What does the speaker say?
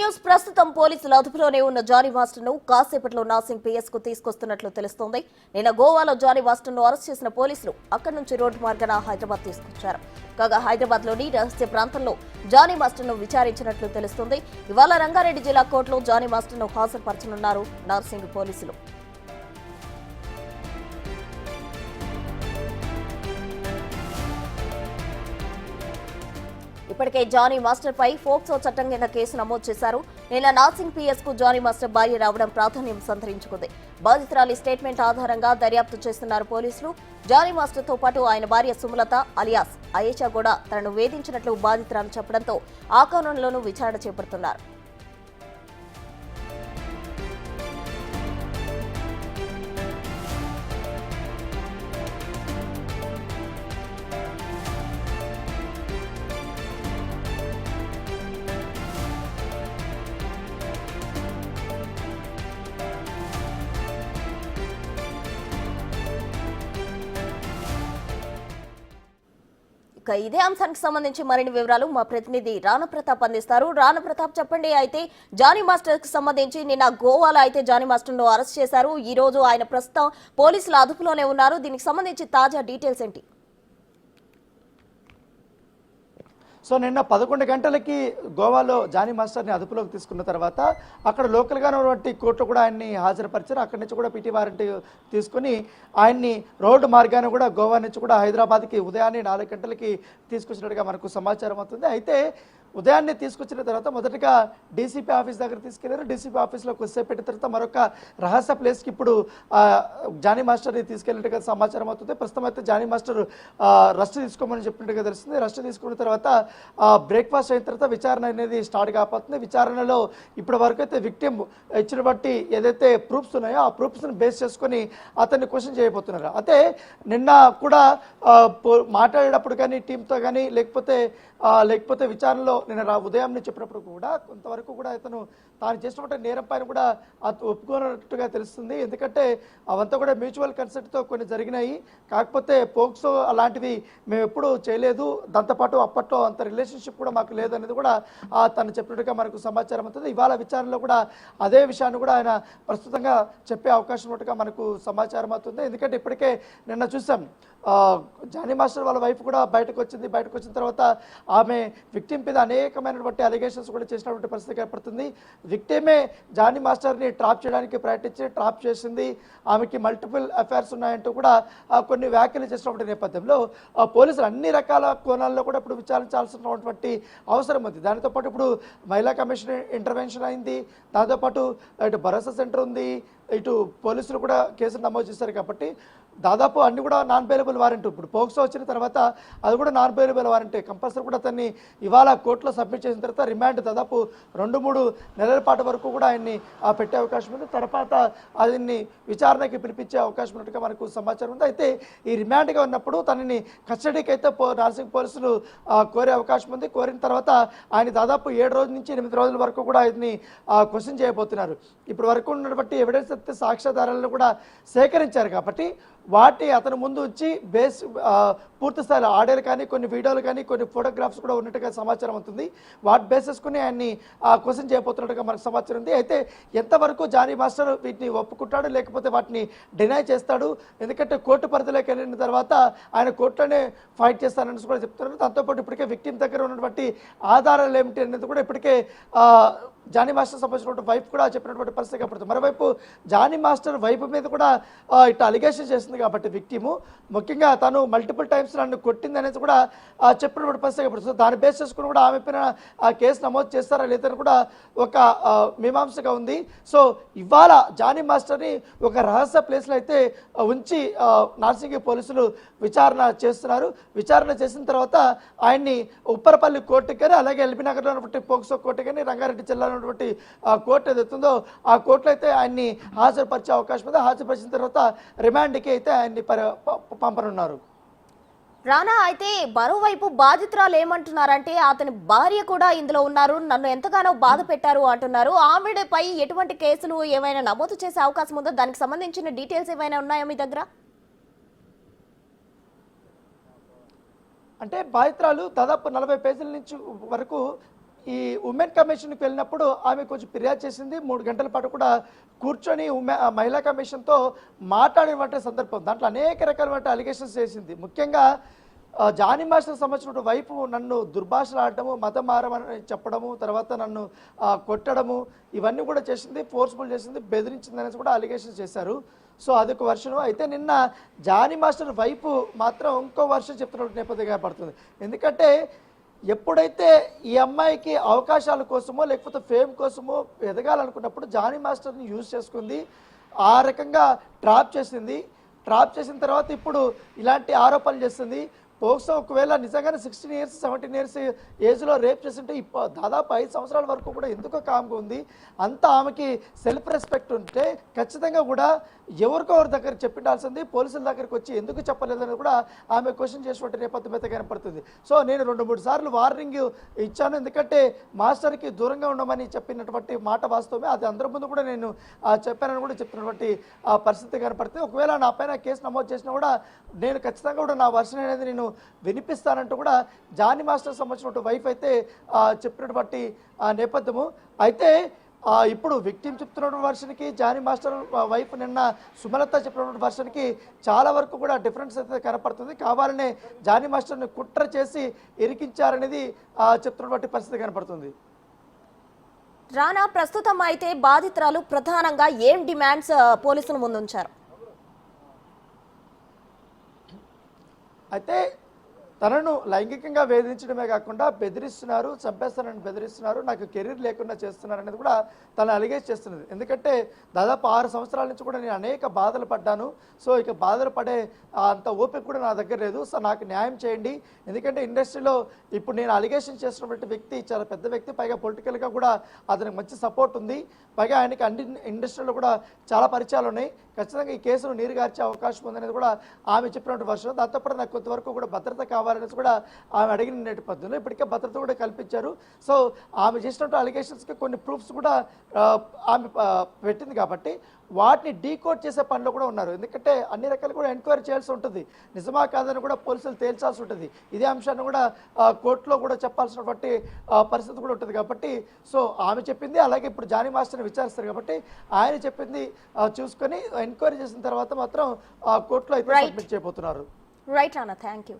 News ప్రస్తుతం పోలీసుల అదుపులోనే ఉన్న జానీ మాస్టర్ను కాసేపట్లో నాసింగ్ పిఎస్కు తీసుకొస్తున్నట్లు తెలుస్తోంది. నిన్న గోవాలో జానీ మాస్టర్ను అరెస్ట్ చేసిన పోలీసులు అక్కడి నుంచి రోడ్డు మార్గాన హైదరాబాద్ తీసుకొచ్చారు. కాగా హైదరాబాద్లోని రహస్య ప్రాంతంలో జానీ మాస్టర్ను విచారించినట్లు తెలుస్తోంది. ఇవాళ రంగారెడ్డి జిల్లా కోర్టులో జానీ మాస్టర్ను హాజరుపరచనున్నారు నార్సింగ్ పోలీసులు. ఇప్పటికే జానీ మాస్టర్ పై ఫోక్సో చట్టం కింద కేసు నమోదు చేశారు. నిన్న నాసింగ్ పిఎస్కు జానీ మాస్టర్ భార్య రావడం ప్రాధాన్యం సంతరించుకుంది. బాధితురాలి స్టేట్మెంట్ ఆధారంగా దర్యాప్తు చేస్తున్నారు పోలీసులు. జానీ మాస్టర్తో పాటు ఆయన భార్య సుమలత అలియాస్ అయేషా కూడా తనను వేధించినట్లు బాధితురాలు చెప్పడంతో ఆ కోణంలోనూ విచారణ చేపడుతున్నారు. ఇక ఇదే అంశానికి సంబంధించి మరిన్ని వివరాలు మా ప్రతినిధి రాణ ప్రతాప్ అందిస్తారు. రాణ ప్రతాప్ చెప్పండి అయితే జానీ మాస్టర్కి సంబంధించి నిన్న గోవాలో అయితే జానీ మాస్టర్ను అరెస్ట్ చేశారు. ఈ రోజు ఆయన ప్రస్తుతం పోలీసుల అదుపులోనే ఉన్నారు. దీనికి సంబంధించి తాజా డీటెయిల్స్ ఏంటి? సో నిన్న పదకొండు గంటలకి గోవాలో జానీ మాస్టర్ని అదుపులోకి తీసుకున్న తర్వాత అక్కడ లోకల్గా ఉన్నటువంటి కోర్టు కూడా ఆయన్ని హాజరుపరిచారు. అక్కడి నుంచి కూడా పిటి వారెంట్ తీసుకుని ఆయన్ని రోడ్డు మార్గాన్ని కూడా గోవా నుంచి కూడా హైదరాబాద్కి ఉదయాన్నే నాలుగు గంటలకి తీసుకొచ్చినట్టుగా మనకు సమాచారం అవుతుంది. అయితే ఉదయాన్నే తీసుకొచ్చిన తర్వాత మొదటగా డీసీపీ ఆఫీస్ దగ్గర తీసుకెళ్ళారు. డీసీపీ ఆఫీస్లో కొద్దిసేపు పెట్టిన తర్వాత మరొక రహస్య ప్లేస్కి ఇప్పుడు జానీ మాస్టర్ని తీసుకెళ్ళినట్టుగా సమాచారం అవుతుంది. ప్రస్తుతం అయితే జానీ మాస్టర్ రెస్ట్ తీసుకోమని చెప్పినట్టుగా తెలుస్తుంది. రెస్ట్ తీసుకున్న తర్వాత బ్రేక్ఫాస్ట్ అయిన తర్వాత విచారణ అనేది స్టార్ట్ కాబోతుంది. విచారణలో ఇప్పటి వరకు అయితే విక్టిమ్ ఇచ్చిన బట్టి ఏదైతే ప్రూఫ్స్ ఉన్నాయో ఆ ప్రూఫ్స్ని బేస్ చేసుకొని అతన్ని క్వశ్చన్ చేయబోతున్నారు. అయితే నిన్న కూడా మాట్లాడేటప్పుడు కానీ టీంతో కానీ లేకపోతే లేకపోతే విచారణలో నేను రా ఉదయం చెప్పినప్పుడు కూడా కొంతవరకు కూడా ఇతను తాను చేసినటువంటి నేరం పైన కూడా అతను ఒప్పుకున్నట్టుగా తెలుస్తుంది. ఎందుకంటే అవంతా కూడా మ్యూచువల్ కన్సెంట్తో కొన్ని జరిగినాయి. కాకపోతే పోక్సో అలాంటివి మేము ఎప్పుడూ చేయలేదు. దాంతోపాటు అప్పట్లో అంత రిలేషన్షిప్ కూడా మాకు లేదనేది కూడా తను చెప్పినట్టుగా మనకు సమాచారం అవుతుంది. ఇవాళ విచారణలో కూడా అదే విషయాన్ని కూడా ఆయన ప్రస్తుతంగా చెప్పే అవకాశం ఉన్నట్టుగా మనకు సమాచారం అవుతుంది. ఎందుకంటే ఇప్పటికే నిన్న చూసాం. జానీ మాస్టర్ వాళ్ళ వైఫ్ కూడా బయటకు వచ్చింది. బయటకు వచ్చిన తర్వాత ఆమె విక్టిమ్ మీద అనేకమైనటువంటి అలిగేషన్స్ కూడా చేసినటువంటి పరిస్థితి ఏర్పడుతుంది విక్టిమే జానీ మాస్టర్ని ట్రాప్ చేయడానికి ప్రయత్నించి ట్రాప్ చేసింది. ఆమెకి మల్టిపుల్ అఫైర్స్ ఉన్నాయంటూ కూడా కొన్ని వ్యాఖ్యలు చేసినటువంటి నేపథ్యంలో ఆ, పోలీసులు అన్ని రకాల కోణాల్లో కూడా ఇప్పుడు విచారించాల్సినటువంటి అవసరం ఉంది. దానితో పాటు ఇప్పుడు మహిళా కమిషన్ ఇంటర్వెన్షన్ అయింది. దాంతోపాటు ఇటు భరోసా సెంటర్ ఉంది. ఇటు పోలీసులు కూడా కేసులు నమోదు చేశారు కాబట్టి దాదాపు అన్ని కూడా నాన్ బెయిలబుల్ వారెంట్ ఇప్పుడు పోక్సో వచ్చిన తర్వాత అది కూడా నాన్ బెయిలబుల్ వారెంట్ కంపల్సరీ కూడా అతన్ని ఇవాళ కోర్టులో సబ్మిట్ చేసిన తర్వాత రిమాండ్ దాదాపు రెండు మూడు నెలల పాటు వరకు కూడా ఆయన్ని ఆ, పెట్టే అవకాశం ఉంది. తర్వాత ఆయన్ని విచారణకి పిలిపించే అవకాశం ఉన్నట్టుగా మనకు సమాచారం ఉంది. అయితే ఈ రిమాండ్గా ఉన్నప్పుడు తనని కస్టడీకి అయితే పో నార్సింగ్ పోలీసులు కోరే అవకాశం ఉంది. కోరిన తర్వాత ఆయన దాదాపు ఏడు రోజుల నుంచి ఎనిమిది రోజుల వరకు కూడా ఆయన్ని క్వశ్చన్ చేయబోతున్నారు. ఇప్పుడు వరకు ఉన్నటువంటి ఎవిడెన్స్ అయితే సాక్ష్యాధారాలను కూడా సేకరించారు కాబట్టి వాటి అతని ముందు వచ్చి బేస్ ఆ, పూర్తి స్థాయిలో ఆడియోలు కానీ కొన్ని వీడియోలు కానీ కొన్ని ఫోటోగ్రాఫ్స్ కూడా ఉన్నట్టుగా సమాచారం అవుతుంది వాటి బేసెస్కుని ఆయన్ని క్వశ్చన్ చేయబోతున్నట్టుగా మనకు సమాచారం ఉంది. అయితే ఎంతవరకు జానీ మాస్టర్ వీటిని ఒప్పుకుంటాడు లేకపోతే వాటిని డినై చేస్తాడు? ఎందుకంటే కోర్టు పరిధిలోకి వెళ్ళిన తర్వాత ఆయన కోర్టులోనే ఫైట్ చేస్తానని కూడా చెప్తున్నారు. దాంతోపాటు ఇప్పటికే విక్టిమ్ దగ్గర ఉన్నటువంటి ఆధారాలు ఏమిటి అనేది కూడా ఇప్పటికే జానీ మాస్టర్ సంబంధించినటువంటి వైఫ్ కూడా చెప్పినటువంటి పరిస్థితి కనపడుతుంది. మరోవైపు జానీ మాస్టర్ వైఫ్ మీద కూడా ఇట్లా అలిగేషన్ చేస్తుంది కాబట్టి విక్టిము. ముఖ్యంగా తను మల్టిపుల్ టైమ్స్ నన్ను కొట్టింది అనేది కూడా చెప్పిన పరిస్థితి ఇప్పుడు సో దాన్ని బేస్ చేసుకుని కూడా ఆమె పైన ఆ కేసు నమోదు చేస్తారా లేదని కూడా ఒక మీమాంసగా ఉంది. సో ఇవాళ జానీ మాస్టర్ని ఒక రహస్య ప్లేస్లో అయితే ఉంచి నార్సింగి పోలీసులు విచారణ చేస్తున్నారు. విచారణ చేసిన తర్వాత ఆయన్ని ఉప్పరపల్లి కోర్టు కానీ అలాగే ఎల్బీ నగర్లో ఉన్నటువంటి పోక్సో కోర్టు కానీ రంగారెడ్డి జిల్లాలో ఉన్నటువంటి కోర్టు ఏదైతుందో ఉందో ఆ కోర్టులో అయితే ఆయన్ని హాజరుపరిచే అవకాశం ఉంది. హాజరుపరిచిన తర్వాత రిమాండ్కి అయితే ఆయన్ని పర- ప- పంపనున్నారు. రానా అయితే మరోవైపు బాధితురాలు ఏమంటున్నారంటే అతని భార్య కూడా ఇందులో ఉన్నారు నన్ను ఎంతగానో బాధ పెట్టారు అంటున్నారు. ఆవిడపై ఎటువంటి కేసులు ఏమైనా నమోదు చేసే అవకాశం ఉందో? దానికి సంబంధించిన డీటెయిల్స్ ఏమైనా ఉన్నాయా మీ దగ్గర? అంటే బాధితురాలు దాదాపు నలభై పేజీల నుంచి వరకు ఈ ఉమెన్ కమిషన్కి వెళ్ళినప్పుడు ఆమె కొంచెం ఫిర్యాదు చేసింది. మూడు గంటల పాటు కూడా కూర్చొని ఉమె మహిళా కమిషన్తో మాట్లాడినటువంటి సందర్భం. దాంట్లో అనేక రకాలైన అలిగేషన్స్ చేసింది. ముఖ్యంగా జానీ మాస్టర్ సంబంధించిన వైపు నన్ను దుర్భాషలాడటము మతం మారమని చెప్పడము తర్వాత నన్ను కొట్టడము ఇవన్నీ కూడా చేసింది ఫోర్స్ఫుల్ చేసింది బెదిరించింది అనేసి కూడా అలిగేషన్స్ చేశారు. సో అదొక వర్షను అయితే నిన్న జానీ మాస్టర్ వైపు మాత్రం ఇంకో వర్షం చెప్తున్నట్టు నేపథ్యంగా పడుతుంది ఎందుకంటే ఎప్పుడైతే ఈ అమ్మాయికి అవకాశాల కోసమో లేకపోతే ఫేమ్ కోసమో ఎదగాలనుకున్నప్పుడు జానీ మాస్టర్ని యూజ్ చేసుకుంది. ఆ రకంగా ట్రాప్ చేసింది. ట్రాప్ చేసిన తర్వాత ఇప్పుడు ఇలాంటి ఆరోపణలు చేస్తుంది. పోక్సో ఒకవేళ నిజంగానే సిక్స్టీన్ ఇయర్స్ సెవెంటీన్ ఇయర్స్ ఏజ్లో రేప్ చేస్తుంటే ఇప్ప దాదాపు ఐదు సంవత్సరాల వరకు కూడా ఎందుకో కామ్గా ఉంది. అంత ఆమెకి సెల్ఫ్ రెస్పెక్ట్ ఉంటే ఖచ్చితంగా కూడా ఎవరికో ఎవరి దగ్గర చెప్పిండాల్సింది పోలీసుల దగ్గరికి వచ్చి ఎందుకు చెప్పలేదని కూడా ఆమె క్వశ్చన్ చేసినట్టు నేపథ్యం అయితే కనపడుతుంది. సో నేను రెండు మూడు సార్లు వార్నింగ్ ఇచ్చాను. ఎందుకంటే మాస్టర్కి దూరంగా ఉండమని చెప్పినటువంటి మాట వాస్తవమే. అది అందరి ముందు కూడా నేను చెప్పానని కూడా చెప్పినటువంటి ఆ పరిస్థితి కనపడుతుంది. ఒకవేళ నా పైన కేసు నమోదు చేసినా కూడా నేను ఖచ్చితంగా కూడా నా వర్షన్ అనేది నేను వినిపిస్తానంటూ కూడా జానీ మాస్టర్ సంబంధించిన వైఫ్ అయితే చెప్పినటువంటి ఆ నేపథ్యము. అయితే ఇప్పుడు విక్టిమ్ చెప్తున్నటువంటి వర్షన్కి జానీ మాస్టర్ వైఫ్ నిన్న సుమలత చెప్పినటువంటి వర్షన్కి చాలా వరకు కూడా డిఫరెన్స్ అయితే కనపడుతుంది. కావాలనే జానీ మాస్టర్ని కుట్ర చేసి ఇరికించారనేది ఆ, చెప్తున్నటువంటి పరిస్థితి కనపడుతుంది. రానా ప్రస్తుతం అయితే బాధితురాలు ప్రధానంగా ఏం డిమాండ్స్ పోలీసుల ముందుంచారు? అయితే తనను లైంగికంగా వేధించడమే కాకుండా బెదిరిస్తున్నారు చంపేస్తానని బెదిరిస్తున్నారు నాకు కెరీర్ లేకుండా చేస్తున్నారు అనేది కూడా తను అలిగేజ్ చేస్తున్నది. ఎందుకంటే దాదాపు ఆరు సంవత్సరాల నుంచి కూడా నేను అనేక బాధలు పడ్డాను. సో ఇక బాధలు పడే అంత ఓపిక కూడా నా దగ్గర లేదు. సో నాకు న్యాయం చేయండి. ఎందుకంటే ఇండస్ట్రీలో ఇప్పుడు నేను అలిగేషన్ చేసినటువంటి వ్యక్తి చాలా పెద్ద వ్యక్తి పైగా పొలిటికల్గా కూడా అతనికి మంచి సపోర్ట్ ఉంది. పైగా ఆయనకి అన్ని ఇండస్ట్రీలో కూడా చాలా పరిచయాలు ఉన్నాయి. ఖచ్చితంగా ఈ కేసును నీరుగార్చే అవకాశం ఉందనేది కూడా ఆమె చెప్పినటువంటి వర్షం. దాంతోపాటు నాకు కొంతవరకు కూడా భద్రత కావాలనేది కూడా ఆమె అడిగిన నేపథ్యంలో ఇప్పటికే భద్రత కూడా కల్పించారు. సో ఆమె చేసినట్టు అలిగేషన్స్కి కొన్ని ప్రూఫ్స్ కూడా ఆమె పెట్టింది కాబట్టి వాటిని డీకోడ్ చేసే పనిలో కూడా ఉన్నారు. ఎందుకంటే అన్ని రకాలు కూడా ఎంక్వైరీ చేయాల్సి ఉంటుంది. నిజమా కాదని కూడా పోలీసులు తేల్చాల్సి ఉంటుంది. ఇదే అంశాన్ని కూడా కోర్టులో కూడా చెప్పాల్సినటువంటి పరిస్థితి కూడా ఉంటుంది కాబట్టి సో ఆమె చెప్పింది అలాగే ఇప్పుడు జానీ మాస్టర్ని విచారిస్తారు కాబట్టి ఆయన చెప్పింది చూసుకొని ఎంక్వైరీ చేసిన తర్వాత మాత్రం ఆ, కోర్టులో అయితే. సబ్మిట్ చేయబోతున్నారు. Right Rana thank you